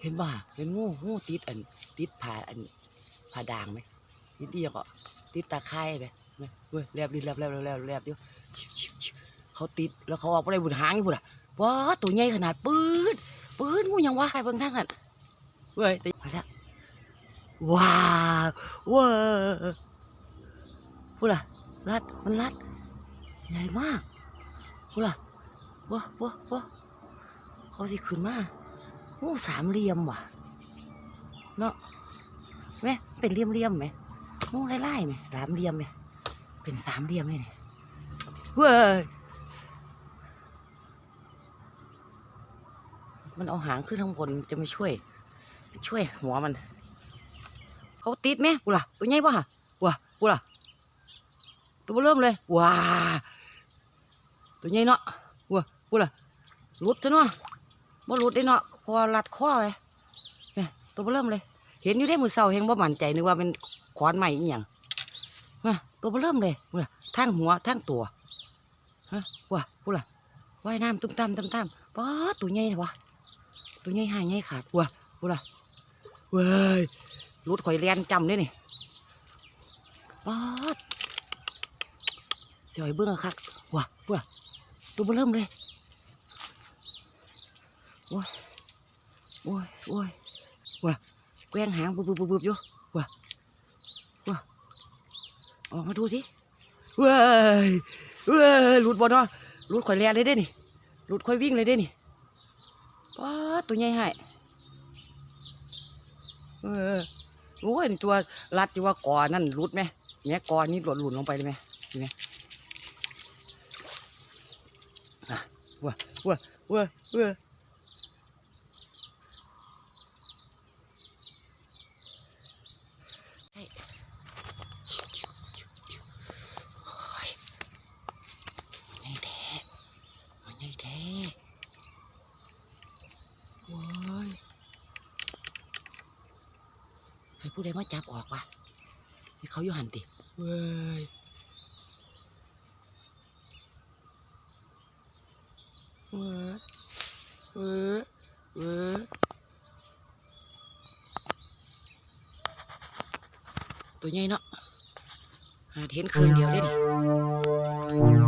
เห็นบ่าเห็นงูงูติดอัน ติดผ่าอันผ่าด่างไหมติดเดียวก็ติดตาไคร้ไหมไหมเว้ยแลบดิแลบแลบแลบแลบแลบเดียวชิวชิวเขาติดแล้วเขาออกไปได้บุญหางอยู่บุญอะว้าตัวใหญ่ขนาดปืนปืนงูยังว่าใครเบิ่งทางกันเว้ยแต่มาแล้วว้าว้าพูดล่ะรัดมันรัดใหญ่มากพูดล่ะว้าว้าว้าเขาสิขึ้นมา โอ้สามเหลี่ยมว่ะ เนาะแม่เป็นเหลี่ยมเหลี่ยมไหมโอ้ไล่ๆไหมสามเหลี่ยมไหมเป็นสามเหลี่ยมเลยเนี่ยเว้ยมันเอาหางขึ้นข้างบนจะมาช่วย ช่วยหัวมัน เขาติดไหมกูล่ะตัวใหญ่ป่ะว้ากูล่ะตัวเบิ่มเริ่มเลยว้าตัวใหญ่เนาะว้ากูล่ะลุดซะเนาะ บ่หลุดได้เนาะพอรัดคอเลยเนี่ยตัวเบิ่มเริ่มเลย เห็นอยู่ได้มือเศร้าเฮงบ่มั่นใจนึกว่าเป็นขอนใหม่อีหยังมาตัวเบิ่มเริ่มเลยกูล่ะทั้งหัวทั้งตัวฮะว้ากูล่ะว่ายน้ำตุ้มตามตุ้มตามป๊าตัวใหญ่วะตัวใหญ่หายใหญ่ขาดว้ากูล่ะเว้ยรุดข่อยเรียนจำเลยนี่ป๊าดสียอยเบื้องคักว้าว้าตัวเริ่มเลย โอ้ยโอ้ยโอ้ยว้าแกว่งหางบุบบุบบุบอยู่ว้าว้าออกมาดูสิเว้ยเว้ยหลุดบ่เนาะหลุดข่อยเรียนเลยเด้นี่หลุดข่อยวิ่งเลยเด้นี่ป๊าตัวใหญ่ให้เออโอ้ยนี่ตัวรัดที่ว่ากอนั่นรุดไหมเนี่ยกอนี่หล่นหลุนลงไปเลยไหมเห็นไหมอะว้าว้าว้าว้าใช่ชิวชิวชิวชิวโอ้ยมันใหญ่แท้มันใหญ่แท้โอ้ย ให้ผู้ใดมาจับออกวะให้เขาอยู่หันติเว้ยเว้ยเว้ยเว้ยตัวใหญ่เนาะหาเห็นคืนเดียวได้นี่